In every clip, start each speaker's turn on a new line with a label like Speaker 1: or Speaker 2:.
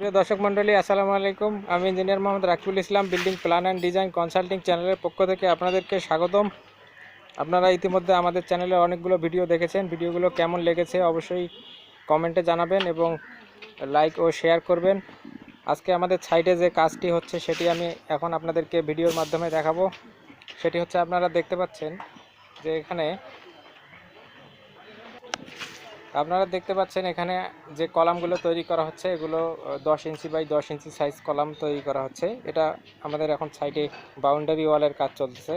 Speaker 1: প্রিয় দর্শক মণ্ডলী, আসসালামু আলাইকুম। আমি engineer Mohammad Rakibul Islam, building plan and design consulting চ্যানেলের পক্ষ থেকে আপনাদেরকে স্বাগতম। আপনারা ইতিমধ্যে আমাদের চ্যানেলে অনেকগুলো ভিডিও দেখেছেন। ভিডিওগুলো কেমন লেগেছে অবশ্যই কমেন্টে জানাবেন এবং লাইক ও শেয়ার করবেন। আজকে আমাদের সাইডে যে কাজটি হচ্ছে, সেটি আমি এখন আপনাদেরকে ভিডিওর মাধ্যমে দেখাবো। সেটি হচ্ছে, আপনারা দেখতে পাচ্ছেন যে এখানে আপনারা দেখতে পাচ্ছেন এখানে যে কলামগুলো তৈরি করা হচ্ছে, এগুলো দশ ইঞ্চি বাই দশ ইঞ্চি সাইজ কলাম তৈরি করা হচ্ছে। এটা আমাদের এখন সাইডে বাউন্ডারি ওয়ালের কাজ চলছে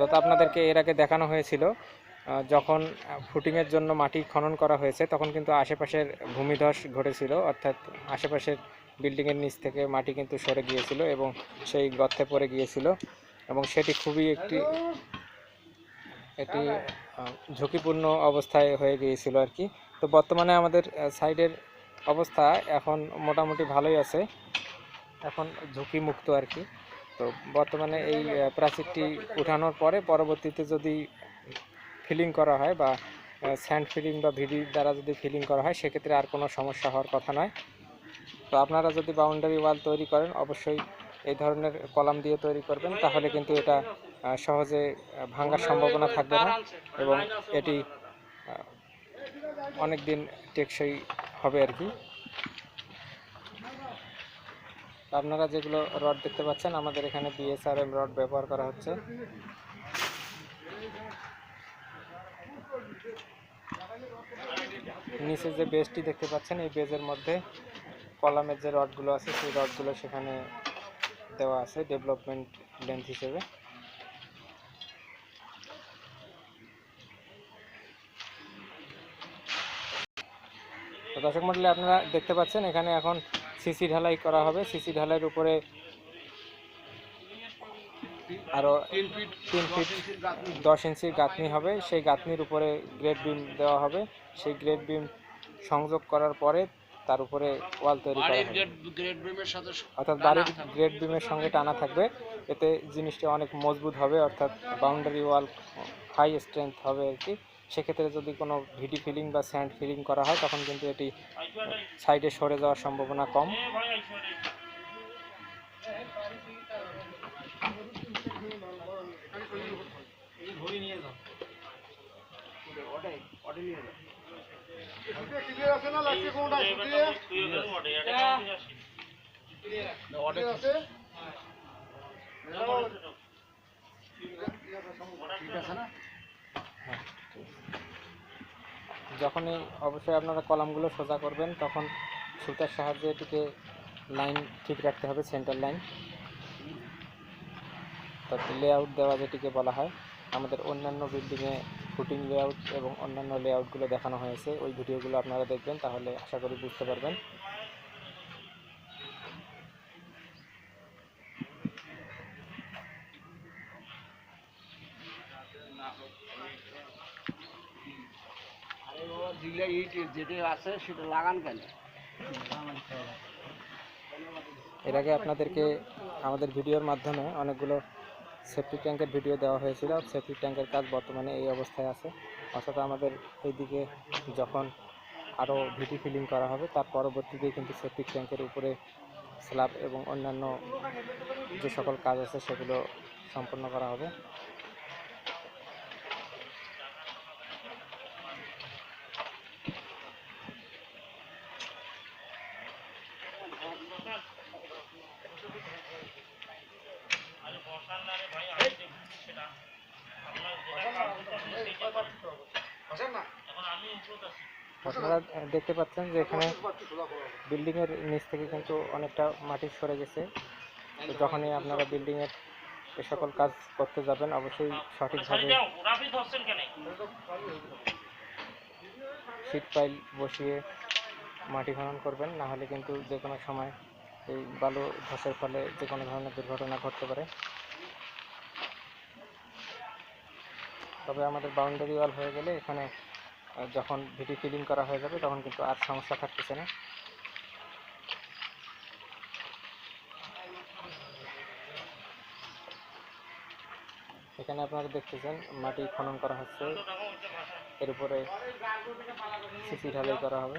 Speaker 1: অর্থাৎ আপনাদেরকে এর আগে দেখানো হয়েছিল যখন ফুটিংয়ের জন্য মাটি খনন করা হয়েছে, তখন কিন্তু আশেপাশের ভূমিধস ঘটেছিল। অর্থাৎ আশেপাশের বিল্ডিংয়ের নিচ থেকে মাটি কিন্তু সরে গিয়েছিল এবং সেই গর্তে পড়ে গিয়েছিল এবং সেটি খুবই একটি এটি ঝুঁকিপূর্ণ অবস্থায় হয়ে গিয়েছিল আর কি। তো বর্তমানে আমাদের সাইডের অবস্থা এখন মোটামুটি ভালোই আছে। এখন ঝুঁকিমুক্ত আর কি। তো বর্তমানে এই প্রাচীরটি উঠানোর পরে পরবর্তীতে যদি ফিলিং করা হয় বা স্যান্ড ফিলিং বা ভিডি দ্বারা যদি ফিলিং করা হয়, সেক্ষেত্রে আর কোনো সমস্যা হওয়ার কথা নয়। তো আপনারা যদি বাউন্ডারি ওয়াল তৈরি করেন, অবশ্যই এই ধরনের কলাম দিয়ে তৈরি করবেন, তাহলে কিন্তু এটা সহজে ভাঙার সম্ভাবনা থাকবে না এবং এটি অনেক দিন টেকসই হবে আর কি। আপনারা যেগুলো রড দেখতে পাচ্ছেন, আমাদের এখানে বিএসআরএম রড ব্যবহার করা হচ্ছে। নিচে যে বেজটি দেখতে পাচ্ছেন, এই বেজের মধ্যে কলামের যে রডগুলো আছে, সেই রডগুলো সেখানে দেওয়া আছে ডেভেলপমেন্ট লেন্থ হিসেবে। তো দর্শক মন্ডলী, আপনারা দেখতে পাচ্ছেন, এখানে এখন সিসি ঢালাই করা হবে। সিসি ঢালাইয়ের উপরে আরও তিন ফিট দশ ইঞ্চির গাঁথনি হবে। সেই গাঁথনির উপরে গ্রেড বিম দেওয়া হবে। সেই গ্রেড বিম সংযোগ করার পরে তার উপরে ওয়াল তৈরি করা হবে
Speaker 2: গ্রেড বিমের সাথে
Speaker 1: অর্থাৎ বাড়ির গ্রেড বিমের সঙ্গে টানা থাকবে। এতে জিনিসটা অনেক মজবুত হবে অর্থাৎ বাউন্ডারি ওয়াল হাই স্ট্রেংথ হবে আর কি। সেক্ষেত্রে যদি কোনো ভিডি ফিলিং বা স্যান্ড ফিলিং করা হয় তখন কিন্তু এটি সাইডে সরে যাওয়ার সম্ভাবনা কম।
Speaker 3: ক্লিয়ার আছে
Speaker 1: যখনই অবশ্যই আপনারা কলামগুলো সোজা করবেন, তখন সুতার সাহায্যে এটিকে লাইন ঠিক রাখতে হবে সেন্টার লাইন তারপর লেআউট দেওয়া যেটিকে বলা হয়, আমাদের অন্যান্য বিল্ডিংয়ে ফুটিং লেআউট এবং অন্যান্য লেআউটগুলো দেখানো হয়েছে, ওই ভিডিওগুলো আপনারা দেখবেন, তাহলে আশা করি বুঝতে পারবেন।
Speaker 2: আছে সেটা
Speaker 1: এর আগে আপনাদেরকে আমাদের ভিডিওর মাধ্যমে অনেকগুলো সেফটি ট্যাঙ্কের ভিডিও দেওয়া হয়েছিল। সেফটি ট্যাঙ্কের কাজ বর্তমানে এই অবস্থায় আছে। অর্থাৎ আমাদের এইদিকে যখন আরও ভিডি ফিলিং করা হবে, তার পরবর্তীতে কিন্তু সেফটি ট্যাঙ্কের উপরে স্ল্যাব এবং অন্যান্য যে সকল কাজ আছে, সেগুলো সম্পন্ন করা হবে।
Speaker 3: বসেন না
Speaker 1: আপনারা দেখতে পাচ্ছেন যে এখানে বিল্ডিংয়ের নিচ থেকে কিন্তু অনেকটা মাটি সরে গেছে। যখনই আপনারা বিল্ডিংয়ের এ সকল কাজ করতে যাবেন, অবশ্যই সঠিকভাবে শীট পাইল বসিয়ে মাটি খনন করবেন না হলে কিন্তু যে কোনো সময় এই বালু ধসের ফলে যে কোনো ধরনের দুর্ঘটনা ঘটতে পারে। তবে আমাদের বাউন্ডারি ওয়াল হয়ে গেলে এখানে যখন ভিডি ফিলিং করা হয়ে যাবে, তখন কিন্তু আর সমস্যা থাকতেছে না। এখানে আপনারা দেখতেছেন মাটি খনন করা হচ্ছে। এর উপরে সিসি ঢালাই করা হবে।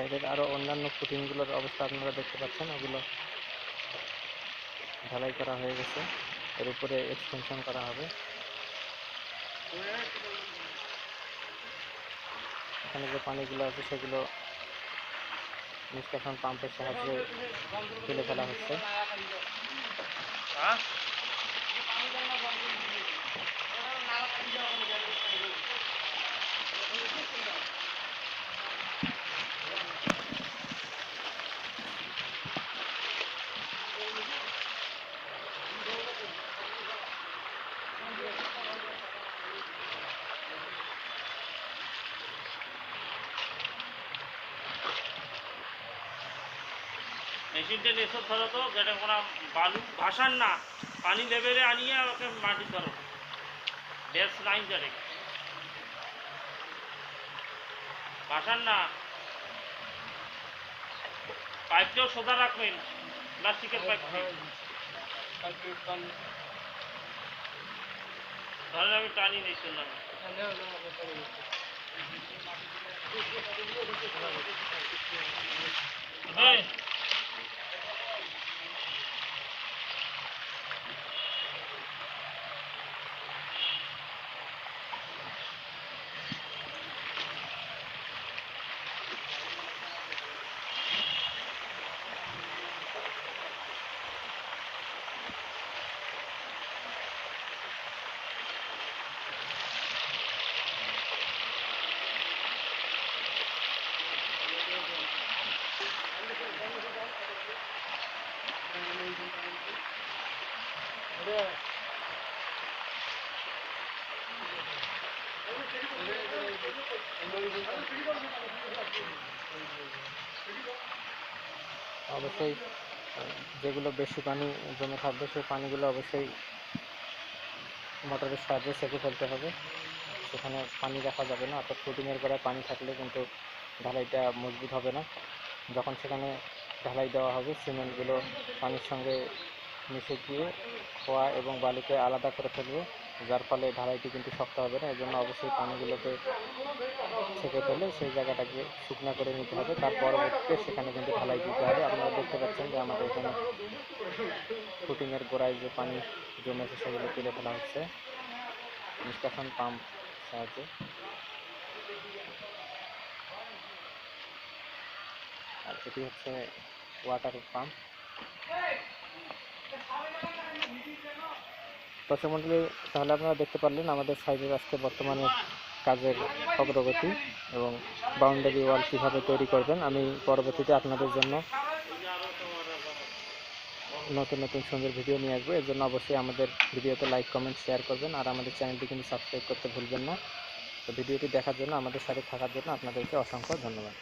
Speaker 1: সাইডের আরও অন্যান্য ফুটিংগুলোর অবস্থা আপনারা দেখতে পাচ্ছেন, ওগুলো ঢালাই করা হয়ে গেছে। এর উপরে এক্সটেনশন করা হবে। এখানে যে পানিগুলো আছে, সেগুলো নিষ্কাশন পাম্পের সাহায্যে তুলে ফেলা হচ্ছে।
Speaker 4: মেশিনটা এসব ধরো তো যেটা কোনো বালু ভাসান না পানি লেভেলে আনিয়ে ওকে মাটি ধরো। ড্যাশ লাইন ধরে ভাসান না। পাইপটাও সোজা রাখবেন প্লাস্টিকের পাইপ ধরেন আমি টানি নিই শুনলাম হ্যাঁ
Speaker 1: অবশ্যই, যেগুলো বেশি পানি জমে থাকবে, সেই পানিগুলো অবশ্যই মোটরের সাহায্যে সেঁকে ফেলতে হবে। সেখানে পানি রাখা যাবে না, অর্থাৎ ফুটিংয়ের গোড়ায় পানি থাকলে কিন্তু ঢালাইটা মজবুত হবে না। যখন সেখানে ঢালাই দেওয়া হবে, সিমেন্টগুলো পানির সঙ্গে মিশে গিয়ে খোয়া এবং বালিকে আলাদা করে ফেলবে। যার ফলে ঢালাইটি কিন্তু শক্ত হবে না, এজন্য অবশ্যই পানিগুলোকে ছেঁকে ফেলে সেই জায়গাটাকে শুকনা করে নিতে হবে। তার পরবর্তীতে সেখানে কিন্তু ঢালাই দিতে হবে। আপনারা দেখতে পাচ্ছেন যে আমাদের এখানে ফুটিংয়ের গোড়ায় যে পানি জমেছে, সেগুলো তুলে ফেলা হচ্ছে। নিষ্কাশন পাম্প সাহায্যে। আর এটি হচ্ছে ওয়াটার পাম্প। দর্শক মন্ডলী, তাহলে আপনারা দেখতে পারলেন আমাদের সাইডের আজকে বর্তমানে কাজের অগ্রগতি এবং বাউন্ডারি ওয়াল কীভাবে তৈরি করবেন। আমি পরবর্তীতে আপনাদের জন্য নতুন নতুন সুন্দর ভিডিও নিয়ে আসব। এর জন্য অবশ্যই আমাদের ভিডিওতে লাইক, কমেন্ট, শেয়ার করবেন আর আমাদের চ্যানেলটি কিন্তু সাবস্ক্রাইব করতে ভুলবেন না। তো ভিডিওটি দেখার জন্য, আমাদের সাথে থাকার জন্য আপনাদেরকে অসংখ্য ধন্যবাদ।